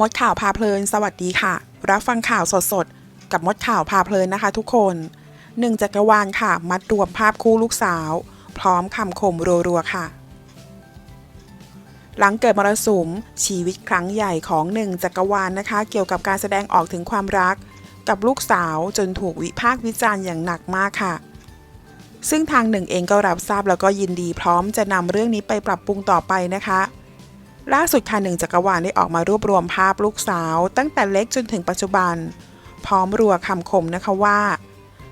มดข่าวพาเพลิน สวัสดีค่ะ รับฟังข่าวสดๆ กับมดข่าวพาเพลินนะคะทุกคนหนึ่งจักรวาลค่ะ มัดรวมภาพคู่ลูกสาว พร้อมคำคมรัวๆค่ะ หลังเกิดมรสุม ชีวิตครั้งใหญ่ของหนึ่งจักรวาลนะคะ เกี่ยวกับการแสดงออกถึงความรัก กับลูกสาวจนถูกวิพากษ์วิจารณ์อย่างหนักมากค่ะ ซึ่งทางหนึ่งเองก็รับทราบแล้วก็ยินดีพร้อมจะนำเรื่องนี้ไปปรับปรุงต่อไปนะคะ ล่าสุดค่ะหนึ่งจักรวาลได้ออกมารวบรวมภาพลูกสาว ตั้งแต่เล็กจนถึงปัจจุบัน พร้อมรัวคำคมนะคะว่า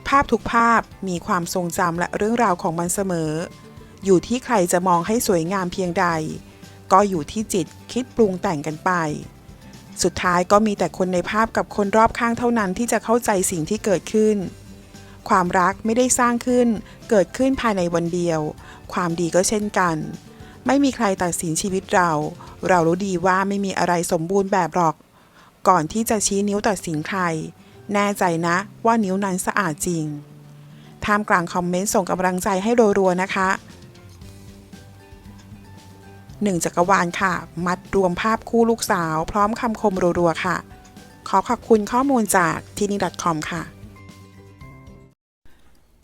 ภาพทุกภาพมีความทรงจำและเรื่องราวของมันเสมอ อยู่ที่ใครจะมองให้สวยงามเพียงใด ก็อยู่ที่จิตคิดปรุงแต่งกันไป สุดท้ายก็มีแต่คนในภาพกับคนรอบข้างเท่านั้นที่จะเข้าใจสิ่งที่เกิดขึ้น ความรักไม่ได้สร้างขึ้น เกิดขึ้นภายในวันเดียว ความดีก็เช่นกัน ไม่มีใครตัดสินชีวิตเรา เรารู้ดีว่าไม่มีอะไรสมบูรณ์แบบหรอก ก่อนที่จะชี้นิ้วตัดสินใคร แน่ใจนะว่านิ้วนั้นสะอาดจริง ท่ามกลางคอมเมนต์ส่งกำลังใจให้รัวๆนะคะหนึ่งจักรวาลค่ะ มัดรวมภาพคู่ลูกสาว พร้อมคำคมรัวๆค่ะ ขอขอบคุณข้อมูลจากที่นี่ .com ค่ะ